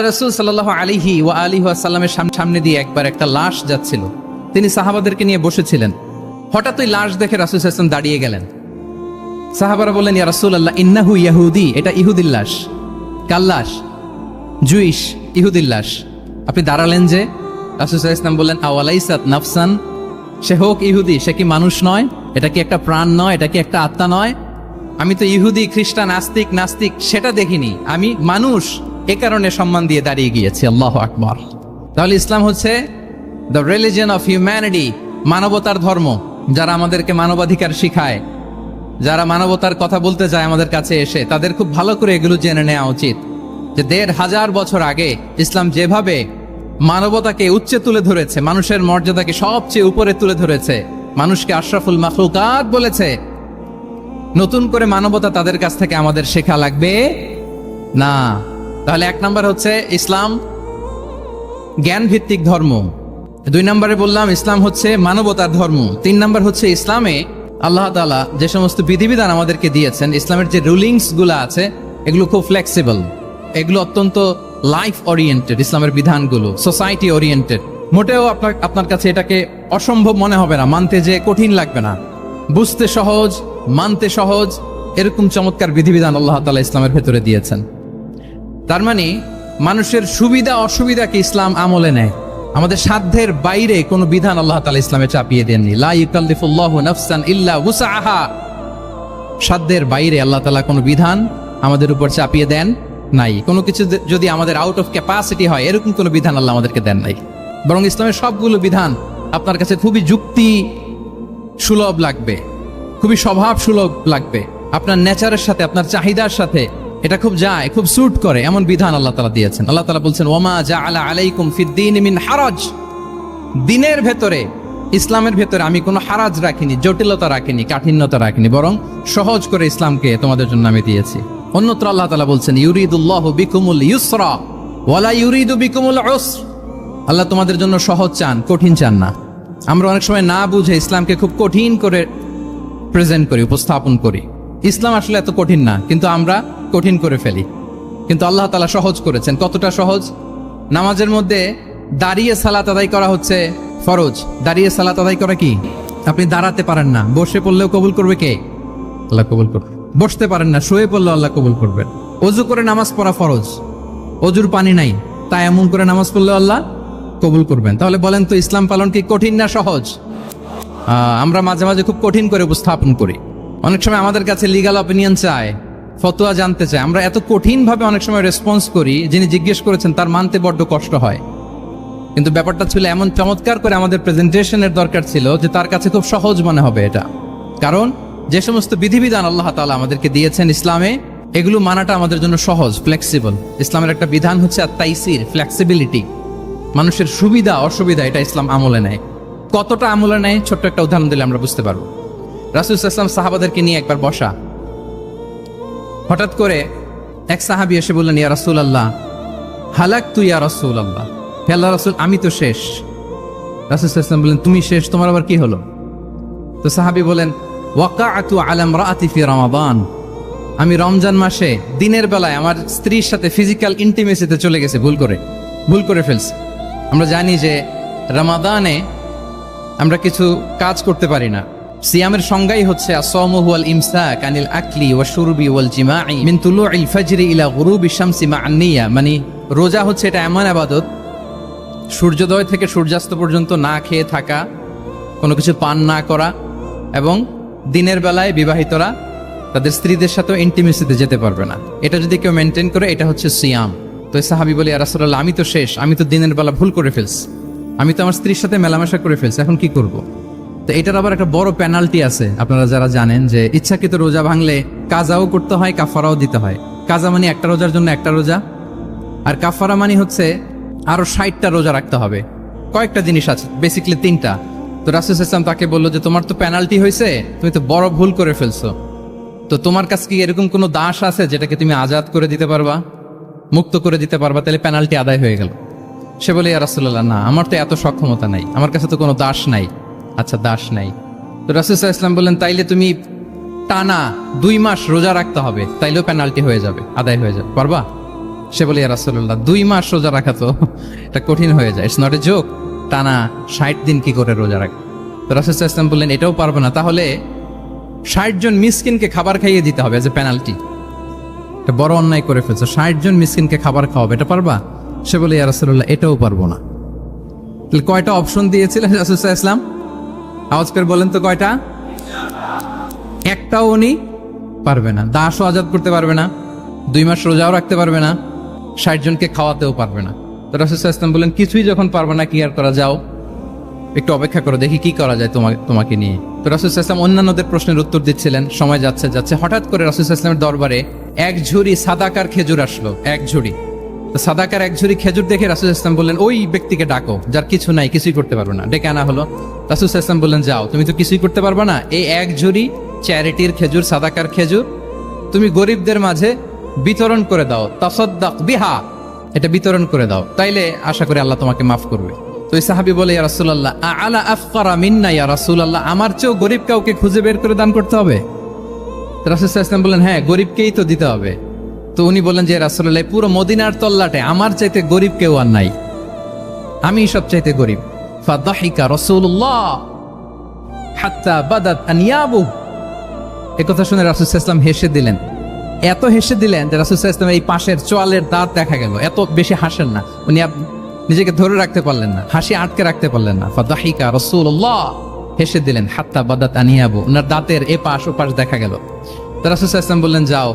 রসুল সাল্লাহ আলিহি ও আলী সাল্লামের সামনে দিয়ে একবার একটা লাশ যাচ্ছিল। তিনি সাহাবাদেরকে নিয়ে বসেছিলেন। হঠাৎ ওই লাশ দেখে রাসুল হাসান দাঁড়িয়ে গেলেন। সাহাবারা বললেন, ইয়া রাসুল আল্লাহ ইন্নাহু ইয়াহুদি, এটা ইহুদির লাশ। জুইশ, ইহুদির লাশ। আপনি দাঁড়ালেন যে? রাসুল ইসলাম বললেন, আওয়ালাইসাত নাফসান? সে হোক ইহুদি, সে কি মানুষ নয়? এটা কি একটা প্রাণ নয়? এটা কি একটা আত্মা নয়? আমি তো ইহুদি, খ্রিস্টান, আস্তিক, নাস্তিক, সেটা দেখিনি। আমি মানুষ। এ কারণে সম্মান দিয়ে দাঁড়িয়ে গিয়েছে, আল্লাহ আকবর। তাহলে ইসলাম হচ্ছে দ্য রিলিজন অফ হিউম্যানিটি মানবতার ধর্ম, যারা আমাদেরকে মানবাধিকার শিখায়, যারা মানবতার কথা বলতে যায় আমাদের কাছে এসে, তাদের খুব ভালো করে এগুলো জেনে নেওয়া উচিত, যে দেড় হাজার বছর আগে ইসলাম যেভাবে মানবতাকে উচ্চে তুলে ধরেছে, মানুষের মর্যাদাকে সবচেয়ে উপরে তুলে ধরেছে, মানুষকে আশরাফুল মাখলুকাত বলেছে, নতুন করে মানবতা তাদের কাছ থেকে আমাদের শেখা লাগবে? না। তাহলে এক নাম্বার হচ্ছে ইসলাম জ্ঞান ভিত্তিক ধর্ম। দুই নম্বরে বললাম ইসলাম হচ্ছে মানবতার ধর্ম। তিন নাম্বার হচ্ছে ইসলামে আল্লাহ তাআলা যে সমস্ত বিধিবিধান আমাদেরকে দিয়েছেন, ইসলামের যে রুলিংসগুলো আছে, এগুলো খুব ফ্লেক্সিবল এগুলো অত্যন্ত লাইফ ওরিয়েন্টেড ইসলামের বিধানগুলো সোসাইটি ওরিয়েন্টেড মোটেও আপনার আপনার কাছে এটাকে অসম্ভব মনে হবে না, মানতে যে কঠিন লাগবে না। বুঝতে সহজ, মানতে সহজ, এরকম চমৎকার বিধিবিধান আল্লাহ তাআলা ইসলামের ভেতরে দিয়েছেন। তার মানে মানুষের সুবিধা, অসুবিধাকে ইসলাম আমলে নেয়। আমাদের সাধ্যের বাইরে কোনো বিধান আল্লাহ তালা ইসলামে চাপিয়ে দেননি। উসাহা সাধ্যের বাইরে আল্লাহ তালা কোনো বিধান আমাদের উপর চাপিয়ে দেন নাই। কোনো কিছু যদি আমাদের আউট অফ ক্যাপাসিটি হয়, এরকম কোনো বিধান আল্লাহ আমাদেরকে দেন নাই। বরং ইসলামের সবগুলো বিধান আপনার কাছে খুবই যুক্তি সুলভ লাগবে, খুবই স্বভাব সুলভ লাগবে। আপনার নেচারের সাথে, আপনার চাহিদার সাথে এটা খুব যায়, খুব স্যুট করে, এমন বিধান আল্লাহ তালা দিয়েছেন। আল্লাহ তালা বলছেন, ওমা জা আলা আলাইকুম ফিদ্দিন মিন হারাজ। দিনের ভেতরে, ইসলামের ভেতরে আমি কোনো হারাজ রাখিনি, জটিলতা রাখিনি, কাঠিন্যতা রাখিনি, বরং সহজ করে ইসলামকে তোমাদের জন্য আমি দিয়েছি। অন্যত্র আল্লাহ তালা বলছেন, ইউরিদুল্লাহ বিকুমুল ইউসরা ওয়ালা ইউরিদু বিকুমুল উসর। আল্লাহ তোমাদের জন্য সহজ চান, কঠিন চান না। আমরা অনেক সময় না বুঝে ইসলামকে খুব কঠিন করে প্রেজেন্ট করি, উপস্থাপন করি। ইসলাম আসলে এত কঠিন না, কিন্তু আমরা কঠিন করে ফেলি। কিন্তু আল্লাহ তালা সহজ করেছেন। কতটা সহজ? নামাজের মধ্যে দাঁড়িয়ে সালাত আদায় করা হচ্ছে ফরজ। দাঁড়িয়ে সালাত আদায় করা কি? আপনি দাঁড়াতে পারেন না। বসে পড়লেও কবুল করবে কে? আল্লাহ কবুল করবে বসতে পারেন না। শুয়ে পড়লেও আল্লাহ কবুল করবেন অজু করে নামাজ পড়া ফরজ। অজুর পানি নাই। তাই এমন করে নামাজ পড়লেও আল্লাহ কবুল করবেন। তাহলে বলেন তো ইসলাম পালন কি কঠিন না সহজ? আহ, আমরা মাঝে মাঝে খুব কঠিন করে উপস্থাপন করি। অনেক সময় আমাদের কাছে লিগাল অপিনিয়ন চায় ফতোয়া জানতে চায়। আমরা এত কঠিন ভাবে অনেক সময় রেসপন্স করি, যিনি জিজ্ঞেস করেছেন, তার মানতে বড্ড কষ্ট হয়। কিন্তু ব্যাপারটা ছিল এমন চমৎকার করে আমাদের প্রেজেন্টেশনের দরকার ছিল যে তার কাছে খুব সহজ মনে হবে এটা। কারণ যে সমস্ত বিধিবিধান আল্লাহ তালা আমাদেরকে দিয়েছেন ইসলামে, এগুলো মানাটা আমাদের জন্য সহজ ফ্লেক্সিবল ইসলামের একটা বিধান হচ্ছে আর তাইসির ফ্লেক্সিবিলিটি মানুষের সুবিধা, অসুবিধা, এটা ইসলাম আমলে নেয়। কতটা আমলে নেয়? ছোট্ট একটা উদাহরণ দিলে আমরা বুঝতে পারব। রাসুল ইসলাম সাহাবাদেরকে নিয়ে একবার বসা। হঠাৎ করে এক সাহাবি এসে বললেন, ইয়া রাসুল আল্লাহ হালাক তু ইয়া রাসুল আল্লাহ হে আল্লাহ রাসুল, আমি তো শেষ। রাসুল ইসলাম বললেন, তুমি শেষ, তোমার আবার কি হলো? তো সাহাবি বলেন ওয়াকাআতু আলাম রাআতি ফি রমাদান। আমি রমজান মাসে দিনের বেলায় আমার স্ত্রীর সাথে ফিজিক্যাল ইন্টিমেসিতে চলে গেছে, ভুল করে ভুল করে ফেলছে। আমরা জানি যে রমাদানে আমরা কিছু কাজ করতে পারি না। সিয়ামের সংজ্ঞাই হচ্ছে আসওয়ামু হুয়াল ইমসাক আনিল আকলি ওয়া শুরবি ওয়াল জিমাই মিন তুলুইল ফাজরি ইলা গুরুবি শামসি মা আন্নিয়া। মানে রোজা হচ্ছে এটা এমন আবাদত, সূর্যোদয় থেকে সূর্যাস্ত পর্যন্ত না খেয়ে থাকা, কোনো কিছু পান না করা, এবং দিনের বেলায় বিবাহিতরা তাদের স্ত্রীদের সাথেও ইন্টিমেসিতে যেতে পারবে না। এটা যদি কেউ মেনটেন করে, এটা হচ্ছে সিয়াম। তো সাহাবি বলি রাসুল্লাহ আমি তো শেষ, আমি তো দিনের বেলা ভুল করে ফেলছি। আমি তো আমার স্ত্রীর সাথে মেলামেশা করে ফেলছি, এখন কি করব। তো এটার আবার একটা বড় পেনাল্টি আছে। আপনারা যারা জানেন যে ইচ্ছাকৃত রোজা ভাঙলে কাজাও করতে হয়, কাফারাও দিতে হয়। কাজা মানে একটা রোজার জন্য একটা রোজা। আর কাফারা মানে হচ্ছে আরও ষাটটা রোজা রাখতে হবে। কয়েকটা জিনিস আছে বেসিকলি তিনটা। তো রাসুল ইসলাম তাকে বলল যে, তোমার তো পেনাল্টি হয়েছে, তুমি তো বড় ভুল করে ফেলছো। তো তোমার কাছে কি এরকম কোনো দাস আছে যেটাকে তুমি আজাদ করে দিতে পারবা? মুক্ত করে দিতে পারবা? তাহলে পেনাল্টি আদায় হয়ে গেল। সে বলে, ইয়া রাসুল্লাহ না, আমার তো এত সক্ষমতা নাই। আমার কাছে তো কোনো দাস নাই। আচ্ছা দাস নাই। তো রাসুল ইসলাম বললেন, তাইলে তুমি টানা দুই মাস রোজা রাখতে হবে, তাইলেও পেনাল্টি হয়ে যাবে, আদায় হয়ে যাবে। পারবা? সে বলে রাসুল্লাহ দুই মাস রোজা রাখা তো, এটা কঠিন হয়ে যায় ইটস নট এ জোক টানা ষাট দিন কি করে রোজা রাখা তো রাসুল ইসলাম বললেন, এটাও পারব না, তাহলে ষাট জন মিসকিনকে খাবার খাইয়ে দিতে হবে এজ এ পেনাল্টি এটা বড় অন্যায় করে ফেলছো, ষাট জন মিসকিনকে খাবার খাওয়াবে, এটা পারবা? সে বলে রাসুল্লাহ এটাও পারব না। তাহলে কয়টা অপশন দিয়েছিলেন রাসুসাহ ইসলাম আওয়াজ করে বলেন তো কয়টা? একটাও উনি পারবে না। দাসও আজাদ করতে পারবে না, দুই মাস রোজাও রাখতে পারবে না, ষাট জনকে খাওয়াতেও পারবে না। তো রাসুসাহ ইসলাম বললেন কিছুই যখন পারবে না, কি আর করা যাও? একটু অপেক্ষা করো দেখি কি করা যায় তোমাকে তোমাকে নিয়ে। তো রাসুল ইসলাম অন্যান্যদের প্রশ্নের উত্তর দিচ্ছিলেন, সময় যাচ্ছে যাচ্ছে। হঠাৎ করে রাসুল ইসলামের দরবারে এক ঝুড়ি সাদাকার খেজুর আসলো, এক ঝুড়ি। সাদাকার এক ঝুড়ি খেজুর দেখে রাসুল ইসলাম বললেন, ওই ব্যক্তিকে ডাকো, যার কিছু নাই, কিছুই করতে পারবে না। ডেকে আনা হলো। রাসুল ইসলাম বললেন, যাও, তুমি তো কিছুই করতে পারবে না। এই এক ঝুড়ি চ্যারিটির খেজুর, সাদাকার খেজুর, তুমি গরিবদের মাঝে বিতরণ করে দাও। তাসদ্দাক বিহা, এটা বিতরণ করে দাও। তাইলে আশা করি আল্লাহ তোমাকে মাফ করবে। তো সাহাবি বলে, ইয়া রাসূলুল্লাহ আলা আফকারা মিন্না ইয়া রাসূলুল্লাহ? আমার চেয়েও গরিব কাউকে খুঁজে বের করে দান করতে হবে? রাসূল সাল্লাল্লাহু বললেন হ্যাঁ গরিবকেই তো দিতে হবে। তো উনি বললেন যে, রাসূলুল্লাহ পুরো মদিনার তল্লাটে আমার চাইতে গরিব কেউ আর নাই। আমি সব চাইতে গরিব। ফাদাহিকা রাসূলুল্লাহ হাত্তা বাদাত আনিয়াবু এ শুনে রাসূল সাল্লাল্লাহু হেসে দিলেন। এত হেসে দিলেন যে, রাসূল সাল্লাল্লাহু এই পাশের চোয়ালের দাঁত দেখা গেল। এত বেশি হাসেন না। উনি নিজেকে ধরে রাখতে পারলেন না। হাসি আটকে রাখতে পারলেন না। ফাদাহিকা রাসূলুল্লাহ হেসে দিলেন, হাত্তা বাদাত আনিয়াবু ওনার দাঁতের এ পাশ ও পাশ দেখা গেল। তো ওয়াসাল্লাম বললেন, যাও।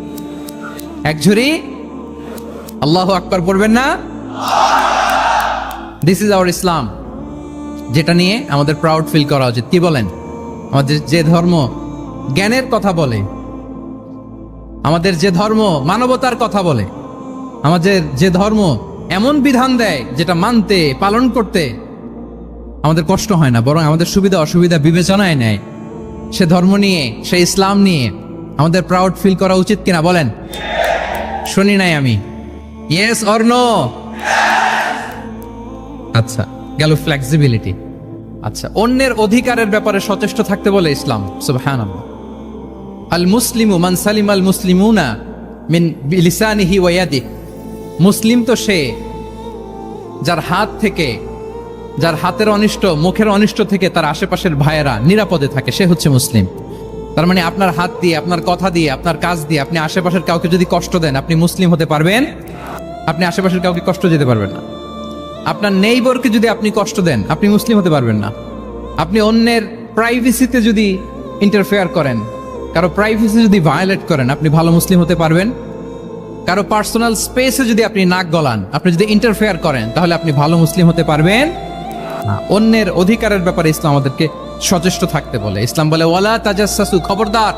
এক ঝুড়ি। আল্লাহ আকবর পড়বেন না। দিস ইজ আওয়ার ইসলাম যেটা নিয়ে আমাদের প্রাউড ফিল করা উচিত। কি বলেন? আমাদের যে ধর্ম জ্ঞানের কথা বলে। আমাদের যে ধর্ম মানবতার কথা বলে। আমাদের যে ধর্ম এমন বিধান দেয় যেটা মানতে, পালন করতে আমাদের কষ্ট হয় না, বরং আমাদের সুবিধা, অসুবিধা, বিবেচনায় নেয়। সে ধর্ম নিয়ে, সে ইসলাম নিয়ে আমাদের প্রাউড ফিল করা উচিত কিনা বলেন। শুনি নাই আমি। ইয়েস অর নো আচ্ছা গেল ফ্লেক্সিবিলিটি আচ্ছা অন্যের অধিকারের ব্যাপারে সচেষ্ট থাকতে বলে ইসলাম আল মুসলিমু মান সালিম আল মুসলিমুনা মিন লিসানিহি ওয়া ইয়াদিহি মুসলিম তো সে যার হাত থেকে, যার হাতের অনিষ্ট, মুখের অনিষ্ট থেকে তার আশেপাশের ভাইয়েরা নিরাপদে থাকে, সে হচ্ছে মুসলিম। তার মানে আপনার হাত দিয়ে, আপনার কথা দিয়ে, আপনার কাজ দিয়ে আপনি আশেপাশের কাউকে যদি কষ্ট দেন, আপনি মুসলিম হতে পারবেন? আপনি আশেপাশের কাউকে কষ্ট দিতে পারবেন না। আপনার নেইবরকে যদি আপনি কষ্ট দেন, আপনি মুসলিম হতে পারবেন না। আপনি অন্যের প্রাইভেসিতে যদি ইন্টারফেয়ার করেন, কারও প্রাইভেসি যদি ভায়োলেট করেন, আপনি ভালো মুসলিম হতে পারবেন। কারও পার্সোনাল স্পেসে যদি আপনি নাক গলান, আপনি যদি ইন্টারফেয়ার করেন, তাহলে আপনি ভালো মুসলিম হতে পারবেন। না। অন্যের অধিকারের ব্যাপারে ইসলাম আমাদেরকে সচেষ্ট থাকতে বলে। ইসলাম বলে, ওয়ালা তাজাসসু খবরদার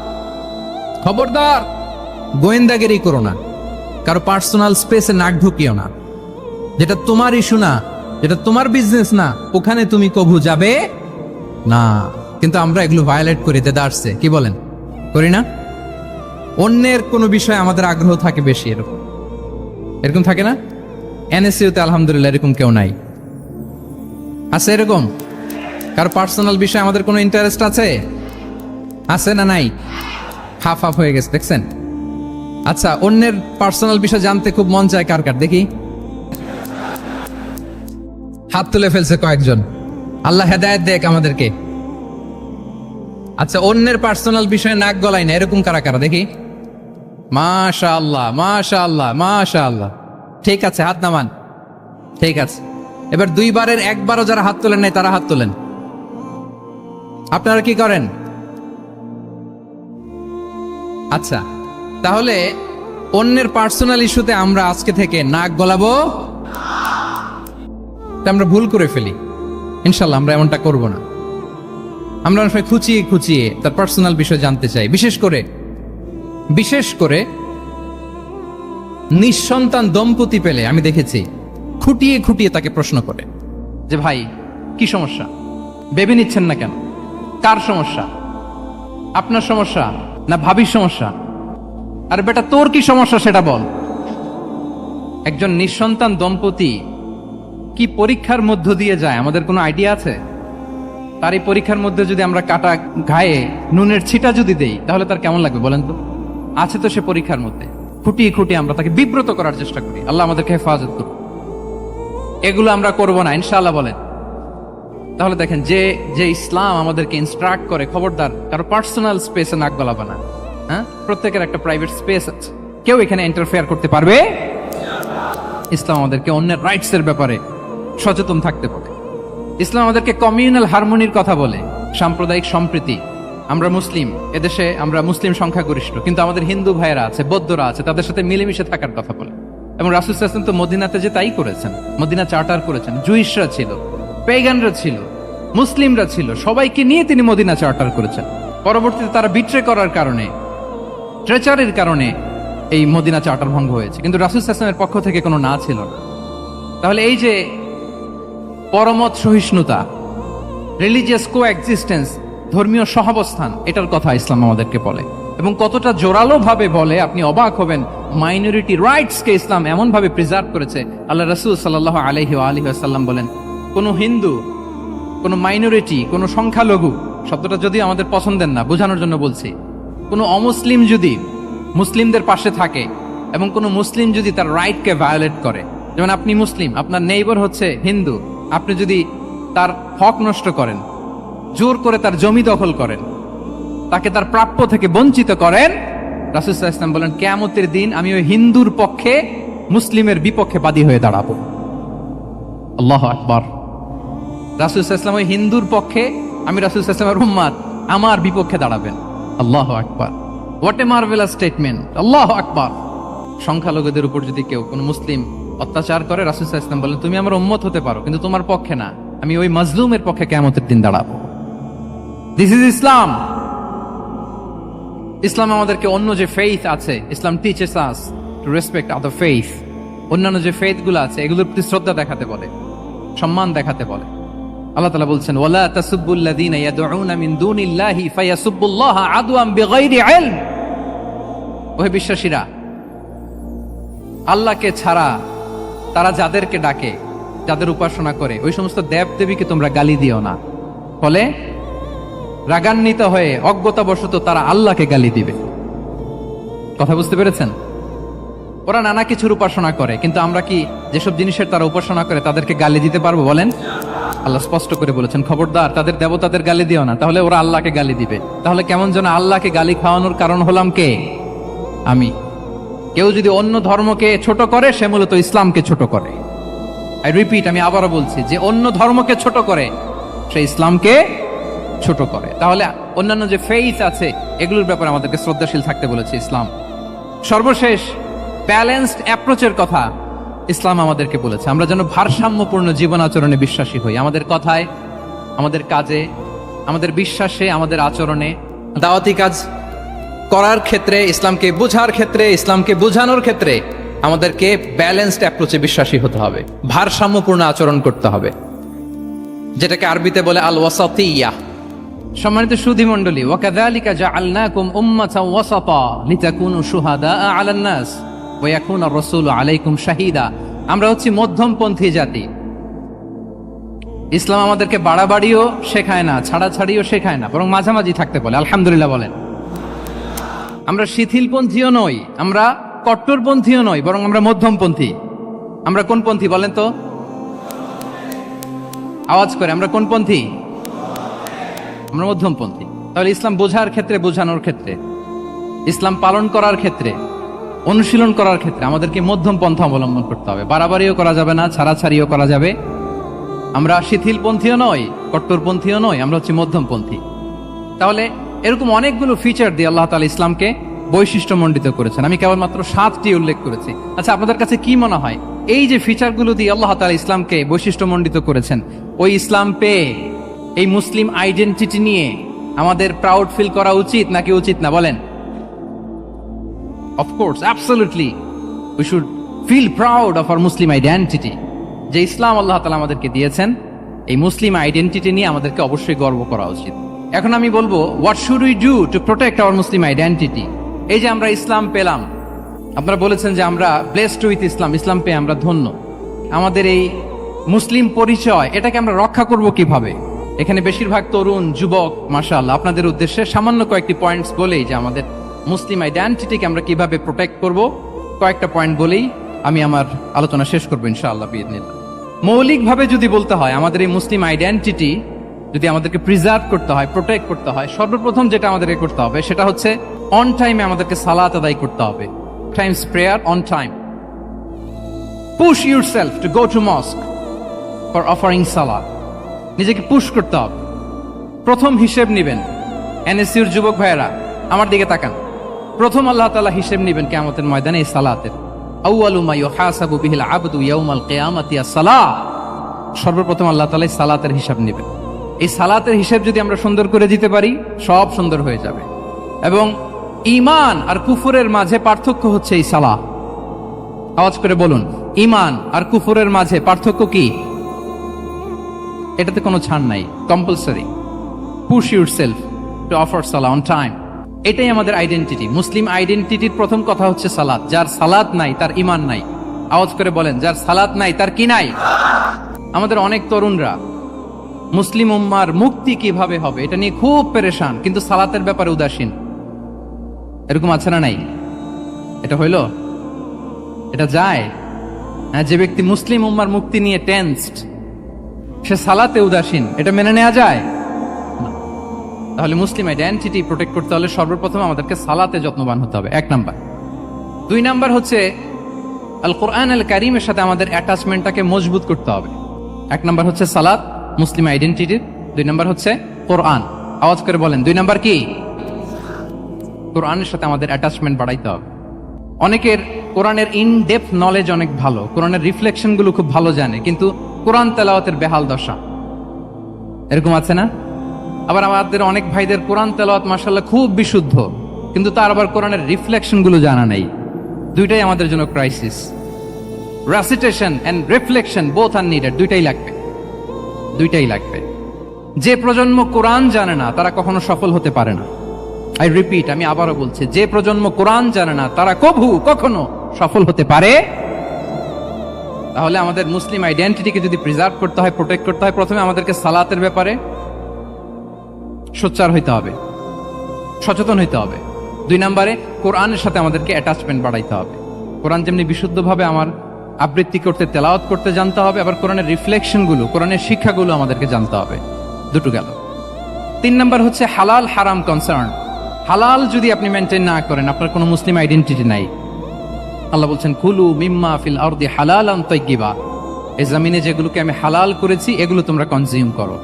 খবরদার, গোয়েন্দাগিরি করো না। কারও পার্সোনাল স্পেসে নাক ঢুকিও না। যেটা তোমার ইস্যু না, যেটা তোমার বিজনেস না, ওখানে তুমি কভু যাবে না। কিন্তু আমরা এগুলো ভায়োলেট করি দেদারসে কি বলেন? করি না? অন্যের কোনো বিষয়ে আমাদের আগ্রহ থাকে বেশি এরকম। এরকম থাকে না? এনএসইউতে আলহামদুলিল্লাহ এরকম কেউ নাই। আছে এরকম? কারও পার্সোনাল বিষয়ে আমাদের কোনো ইন্টারেস্ট আছে? আছে না নাই? হাফ হাফ হয়ে গেছে, দেখছেন? আচ্ছা অন্যের পার্সোনাল বিষয় জানতে খুব মন চায় কার কার? দেখি। হাত তুলে ফেলছে কয়েকজন। আল্লাহ হেদায়েত দেখ আমাদেরকে। আচ্ছা অন্যের পার্সোনাল বিষয়ে নাক গলাই না, এরকম কারা কারা? দেখি। মাশা আল্লাহ মাশা আল্লাহ মাশা আল্লাহ ঠিক আছে, হাত নামান। ঠিক আছে। এবার দুইবারের একবারও যারা হাত তোলেন নাই, তারা হাত তোলেন। আপনারা কি করেন? আচ্ছা তাহলে অন্যের পার্সোনাল ইস্যুতে আমরা আজকে থেকে নাক গলাবো। আমরা ভুল করে ফেলি। ইনশাল্লাহ আমরা এমনটা করব না। আমরা অনেক খুঁচিয়ে খুঁচিয়ে তার পার্সোনাল বিষয় জানতে চাই। বিশেষ করে বিশেষ করে নিঃসন্তান দম্পতি পেলে, আমি দেখেছি। খুঁটিয়ে খুঁটিয়ে তাকে প্রশ্ন করে যে, ভাই, কি সমস্যা? ভেবে নিচ্ছেন না কেন? কার সমস্যা? আপনার সমস্যা না ভাবির সমস্যা? আর বেটা, তোর কি সমস্যা সেটা বল। একজন নিঃসন্তান দম্পতি কি পরীক্ষার মধ্য দিয়ে যায়? আমাদের কোনো আইডিয়া আছে? তার এই পরীক্ষার মধ্যে যদি আমরা কাটা ঘায়ে নুনের ছিটা যদি দেই, তাহলে তার কেমন লাগবে বলেন তো? আছে তো সে পরীক্ষার মধ্যে। খুঁটিয়ে খুঁটিয়ে আমরা তাকে বিব্রত করার চেষ্টা করি। আল্লাহ আমাদেরকে হেফাজত করুন। এগুলো আমরা করব না, ইনশাআল্লাহ বলেন। তাহলে দেখেন, যে যে ইসলাম আমাদেরকে ইনস্ট্রাক্ট করে, খবরদার, কারও পার্সোনাল স্পেসে নাক গলাবে না। হ্যাঁ? প্রত্যেকের একটা প্রাইভেট স্পেস আছে। কেউ এখানে ইন্টারফেয়ার করতে পারবে? ইসলাম আমাদেরকে অন্যের রাইটস এর ব্যাপারে সচেতন থাকতে বলে। ইসলাম আমাদেরকে কমিউনাল হারমোনির কথা বলে, সাম্প্রদায়িক সম্প্রীতি। আমরা মুসলিম, এদেশে আমরা মুসলিম সংখ্যাগরিষ্ঠ, কিন্তু আমাদের হিন্দু ভাইয়েরা আছে, বৌদ্ধরা আছে, তাদের সাথে মিলেমিশে থাকার কথা বলে। এবং রাসুল হাসান তো মদিনাতে যে তাই করেছেন। মদিনা চার্টার করেছেন। জুইশরা ছিল, পেগানরা ছিল, মুসলিমরা ছিল, সবাইকে নিয়ে তিনি মদিনা চার্টার করেছেন। পরবর্তীতে তারা বিট্রে করার কারণে ট্রেচারের কারণে এই মদিনা চার্টার ভঙ্গ হয়েছে। কিন্তু রাসুল হাসানের পক্ষ থেকে কোনো না ছিল না। তাহলে এই যে পরমত সহিষ্ণুতা রিলিজিয়াস কো এক্সিস্টেন্স ধর্মীয় সহাবস্থান, এটার কথা ইসলাম আমাদেরকে বলে। এবং কতটা জোরালো ভাবে বলে আপনি অবাক হবেন মাইনরিটি রাইটসকে ইসলাম এমন ভাবে প্রিজার্ভ করেছে, আল্লাহ রসুল সাল্লাহ আলহি আলহি আসাল্লাম বলেন, কোনো হিন্দু, কোনো মাইনরিটি, কোনো সংখ্যালঘু, শব্দটা যদি আমাদের পছন্দের না, বোঝানোর জন্য বলছি, কোনো অমুসলিম যদি মুসলিমদের পাশে থাকে এবং কোনো মুসলিম যদি তার রাইটকে ভায়োলেট করে, যেমন আপনি মুসলিম, আপনার নেইবার হচ্ছে হিন্দু, আপনি যদি তার হক নষ্ট করেন, জোর করে তার জমি দখল করেন, তাকে তার প্রাপ্য থেকে বঞ্চিত করেন রাসুসাহ ইসলাম বলেন, কেয়ামতের দিন আমি ওই হিন্দুর পক্ষে মুসলিমের বিপক্ষে বাদী হয়ে দাঁড়াবো। আল্লাহ আকবর। রাসুসাহ ইসলাম ওই হিন্দুর পক্ষে, আমি রাসুসাহ ইসলামের উম্মাদ, আমার বিপক্ষে দাঁড়াবেন। আল্লাহ আকবর। হোয়াট এ মার্ভেলাস স্টেটমেন্ট আল্লাহ আকবর। সংখ্যালঘুদের উপর যদি কেউ কোনো মুসলিম অত্যাচার করে রাসুসাহ ইসলাম বলেন, তুমি আমার উম্মত হতে পারো, কিন্তু তোমার পক্ষে না। আমি ওই মজলুমের পক্ষে কেয়ামতের দিন দাঁড়াবো। দিস ইজ ইসলাম ইসলাম আমাদেরকে অন্য যে ফেইথ আছে, Islam teaches us to respect other faith অন্যান্য যে ফেইথগুলো আছে, এগুলোর প্রতি শ্রদ্ধা দেখাতে বলে, সম্মান দেখাতে বলে। আল্লাহ তাআলা বলছেন, ওয়ালা তাসুব্বুল্লাযীনা ইয়াদউনা মিন দুনিল্লাহি ফায়াসুব্বুল্লাহা আদওয়াম বিগাইরি ইলম। ওহে বিশ্বাসীরা, আল্লাহকে ছাড়া তারা যাদেরকে ডাকে, যাদের উপাসনা করে, ওই সমস্ত দেব দেবীকে তোমরা গালি দিও না। ফলে রাগান্বিত হয়ে অজ্ঞতাবশত তারা আল্লাহকে গালি দিবে। কথা বুঝতে পেরেছেন? ওরা নানা কিছুর উপাসনা করে, কিন্তু আমরা কি যেসব জিনিসের তারা উপাসনা করে তাদেরকে গালি দিতে পারব বলেন? আল্লাহ স্পষ্ট করে বলেছেন, খবরদার, তাদের দেবতাদের গালি দিও না, তাহলে ওরা আল্লাহকে গালি দিবে। তাহলে কেমন যেন আল্লাহকে গালি খাওয়ানোর কারণ হলাম কে? আমি। কেউ যদি অন্য ধর্মকে ছোট করে, সে মূলত ইসলামকে ছোট করে। আই রিপিট আমি আবারও বলছি, যে অন্য ধর্মকে ছোট করে, সে ইসলামকে ছোট করে। তাহলে অন্যান্য যে ফেইথ আছে, এগুলোর ব্যাপারে আমাদেরকে শ্রদ্ধাশীল থাকতে বলেছে ইসলাম। সর্বশেষ ব্যালেন্সড অ্যাপ্রোচের কথা ইসলাম আমাদেরকে বলেছে। আমরা যেন ভারসাম্যপূর্ণ জীবন আচরণে বিশ্বাসী হই। আমাদের কথায়, আমাদের কাজে, আমাদের বিশ্বাসে, আমাদের আচরণে দাওয়াতি কাজ করার ক্ষেত্রে, ইসলামকে বোঝার ক্ষেত্রে, ইসলামকে বোঝানোর ক্ষেত্রে আমাদেরকে ব্যালেন্সড অ্যাপ্রোচে বিশ্বাসী হতে হবে। ভারসাম্যপূর্ণ আচরণ করতে হবে। যেটাকে আরবিতে বলে আল ওয়াসাতিয়া সম্মানিত সুধী মণ্ডলী, ওয়াকাযালিকা জাআলনাকুম উম্মাতাও ওয়াসাতা লিতাকুনু শুহাদা আলান নাস, ওয়া ইয়াকুনা রাসূলু আলাইকুম শাহিদা। আমরা হচ্ছি মধ্যমপন্থী জাতি। ইসলাম আমাদেরকে বাড়াবাড়িও শেখায় না, ছাড়াছাড়িও শেখায় না, বরং মাঝামাঝি থাকতে বলে। আলহামদুলিল্লাহ বলেন। আমরা শিথিলপন্থীও নই, আমরা কট্টরপন্থীও নই, বরং আমরা মধ্যমপন্থী। আমরা কোন পন্থী বলেন তো? আওয়াজ করে, আমরা কোন পন্থী? আমরা মধ্যমপন্থী। তাহলে ইসলাম বোঝার ক্ষেত্রে, বোঝানোর ক্ষেত্রে, ইসলাম পালন করার ক্ষেত্রে, অনুশীলন করার ক্ষেত্রে আমাদেরকে মধ্যম পন্থা অবলম্বন করতে হবে। বাড়াবাড়িও করা যাবে না, ছাড়াছাড়িও করা যাবে। আমরা শিথিলপন্থীও নই, কট্টরপন্থীও নই, আমরা হচ্ছে মধ্যমপন্থী। তাহলে এরকম অনেকগুলো ফিচার দিয়ে আল্লাহ তালা ইসলামকে বৈশিষ্ট্যমণ্ডিত করেছেন। আমি কেবলমাত্র সাতটি উল্লেখ করেছি। আচ্ছা আপনাদের কাছে কি মনে হয়? এই যে ফিচারগুলো দিয়ে আল্লাহ তালা ইসলামকে বৈশিষ্ট্যমণ্ডিত করেছেন, ওই ইসলাম পেয়ে এই মুসলিম আইডেন্টিটি নিয়ে আমাদের প্রাউড ফিল করা উচিত নাকি উচিত না, বলেন? Of course absolutely we should feel proud of our Muslim identity যে ইসলাম আল্লাহ তালা আমাদেরকে দিয়েছেন, এই মুসলিম আইডেন্টিটি নিয়ে আমাদেরকে অবশ্যই গর্ব করা উচিত। এখন আমি বলব what should we do to protect our Muslim identity এই যে আমরা ইসলাম পেলাম, আপনারা বলেছেন যে আমরা ব্লেসড উইথ ইসলাম ইসলাম পেয়ে আমরা ধন্য। আমাদের এই মুসলিম পরিচয়, এটাকে আমরা রক্ষা করব কীভাবে? এখানে বেশিরভাগ তরুণ, যুবক মার্শাল আপনাদের উদ্দেশ্যে সামান্য কয়েকটি পয়েন্টস বলেই যে আমাদের মুসলিম আইডেন্টিটিকে আমরা কীভাবে প্রোটেক্ট করব। কয়েকটা পয়েন্ট বলেই আমি আমার আলোচনা শেষ করব ইনশাআল্লাহ বিদিনিল্লাহ মৌলিকভাবে যদি বলতে হয়, আমাদের এই মুসলিম আইডেন্টিটি যদি আমাদেরকে প্রিজার্ভ করতে হয় প্রোটেক্ট করতে হয়, সর্বপ্রথম যেটা আমাদেরকে করতে হবে সেটা হচ্ছে অন টাইমে আমাদেরকে সালাত আদায় করতে হবে। Times prayer on time push yourself to go to mosque for offering সালা নিজেকে পুশ করতে হবে। প্রথম হিসেব নিবেন। এনএসিউর যুবক ভাইয়েরা, আমার দিকে তাকান। প্রথম আল্লাহ তাআলা হিসেব নিবেন কিয়ামতের ময়দানে এই সালাতের। সর্বপ্রথম আল্লাহ তাআলা সালাতের হিসাব নেবেন। এই সালাতের হিসাব যদি আমরা সুন্দর করে দিতে পারি, সব সুন্দর হয়ে যাবে। এবং ঈমান আর কুফরের মাঝে পার্থক্য হচ্ছে এই সালাহ আওয়াজ করে বলুন, ঈমান আর কুফরের মাঝে পার্থক্য কি? এটাতে কোনো ছাড় নাই compulsory push yourself to offer সালা অন টাইম এটাই আমাদের আইডেন্টিটি মুসলিম আইডেন্টিটির প্রথম কথা হচ্ছে সালাত যার সালাত নাই, তার ইমান নাই। আওয়াজ করে বলেন, যার সালাত নাই, তার কি নাই? আমাদের অনেক তরুণরা মুসলিম উম্মার মুক্তি কীভাবে হবে, এটা নিয়ে খুব পেরেশান, কিন্তু সালাতের ব্যাপারে উদাসীন। এরকম আছে না নাই? এটা হইল? এটা যায়? হ্যাঁ যে ব্যক্তি মুসলিম উম্মার মুক্তি নিয়ে টেন্সড সে সালাতে উদাসীন। এটা মেনে নেওয়া যায়? তাহলে মুসলিম আইডেন্টিটি প্রোটেক্ট করতে হলে সর্বপ্রথম আমাদেরকে সালাতে যত্নবান হতে হবে। এক নাম্বার। দুই নাম্বার হচ্ছে আল কোরআন আল কারিমের সাথে আমাদের অ্যাটাচমেন্টটাকে মজবুত করতে হবে। এক নাম্বার হচ্ছে সালাত, মুসলিম আইডেন্টিটির দুই নাম্বার হচ্ছে কোরআন। আওয়াজ করে বলেন, দুই নাম্বার কি? কোরআনের সাথে আমাদের অ্যাটাচমেন্ট বাড়াইতে হবে। অনেকের কোরআনের ইন ডেপথ নলেজ অনেক ভালো। কোরআনের রিফ্লেকশনগুলো খুব ভালো জানে, কিন্তু কোরআন তেলাওয়াতের বেহাল দশা। এরকম আছে না? আবার আমাদের অনেক ভাইদের কোরআন তেলাওয়াত মাসাল্লাহ খুব বিশুদ্ধ, কিন্তু তার আবার কোরআনের রিফ্লেকশনগুলো জানা নেই। দুইটাই আমাদের জন্য crisis recitation and reflection both are needed দুইটাই লাগবে। দুইটাই লাগবে। যে প্রজন্ম কোরআন জানে না, তারা কখনো সফল হতে পারে না। আই রিপিট আমি আবারও বলছি, যে প্রজন্ম কোরআন জানে না, তারা কভু কখনো সফল হতে পারে? তাহলে আমাদের মুসলিম আইডেন্টিটিকে যদি প্রিজার্ভ করতে হয় প্রোটেক্ট করতে হয়, প্রথমে আমাদেরকে সালাতের ব্যাপারে সোচ্চার হইতে হবে, সচেতন হইতে হবে। দুই নম্বরে, কোরআনের সাথে আমাদেরকে অ্যাটাচমেন্ট বাড়াইতে হবে। কোরআন যেমনি বিশুদ্ধভাবে আমার আবৃত্তি করতে, তেলাওয়াত করতে জানতে হবে, আবার কোরআনের রিফ্লেকশনগুলো কোরআনের শিক্ষাগুলো আমাদেরকে জানতে হবে। দুটো গেল। তিন নম্বর হচ্ছে হালাল হারাম কনসার্ন হালাল যদি আপনি মেনটেন না করেন, আপনার কোনো মুসলিম আইডেন্টিটি নাই। আল্লাহ বলছেন, কুলু মিম্মা ফিল আরদি হালালান তাইয়্যিবা। এই জমিনে যেগুলোকে আমি হালাল করেছি, এগুলো তোমরা কনজিউম করো।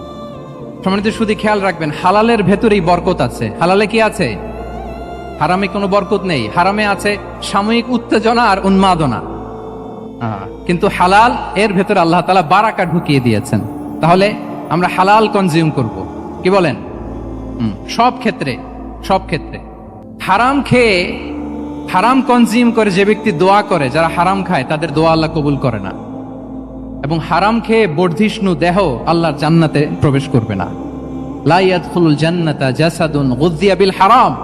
সম্মানিত, শুধু খেয়াল রাখবেন, হালালের ভেতরেই বরকত আছে। হালালে কি আছে? হারামে কোনো বরকত নেই। হারামে আছে সাময়িক উত্তেজনা আর উন্মাদনা। কিন্তু হালাল, এর ভেতরে আল্লাহ তালা বারাকা ঢুকিয়ে দিয়েছেন। তাহলে আমরা হালাল কনজিউম করব। কি বলেন? সব ক্ষেত্রে সব ক্ষেত্রে। হারাম খেয়ে হারাম কনজিউম করে যে ব্যক্তি দোয়া করে, যারা হারাম খায়, তাদের দোয়া আল্লাহ কবুল করে না। এবং হারাম খেয়ে বর্ধিষ্ণু দেহ আল্লাহর জান্নাতে প্রবেশ করবে না। লাইয়াত ফুল জান্নাতা জাসাদুন গুদ্দিয়া বিল হারাম।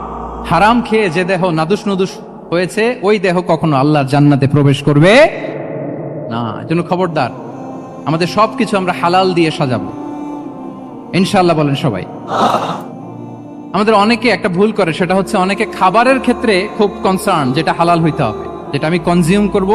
হারাম খেয়ে যে দেহ নাদুস নুদুস হয়েছে, ওই দেহ কখনো আল্লাহর জান্নাতে প্রবেশ করবে না। এজন্য খবরদার, আমাদের সবকিছু আমরা হালাল দিয়ে সাজাবো। ইনশাআল্লাহ বলেন সবাই। আমাদের অনেকে একটা ভুল করে, সেটা হচ্ছে অনেকে খাবারের ক্ষেত্রে খুব কনসার্ন যেটা হালাল হইতে হবে, যেটা আমি কনজিউম করব।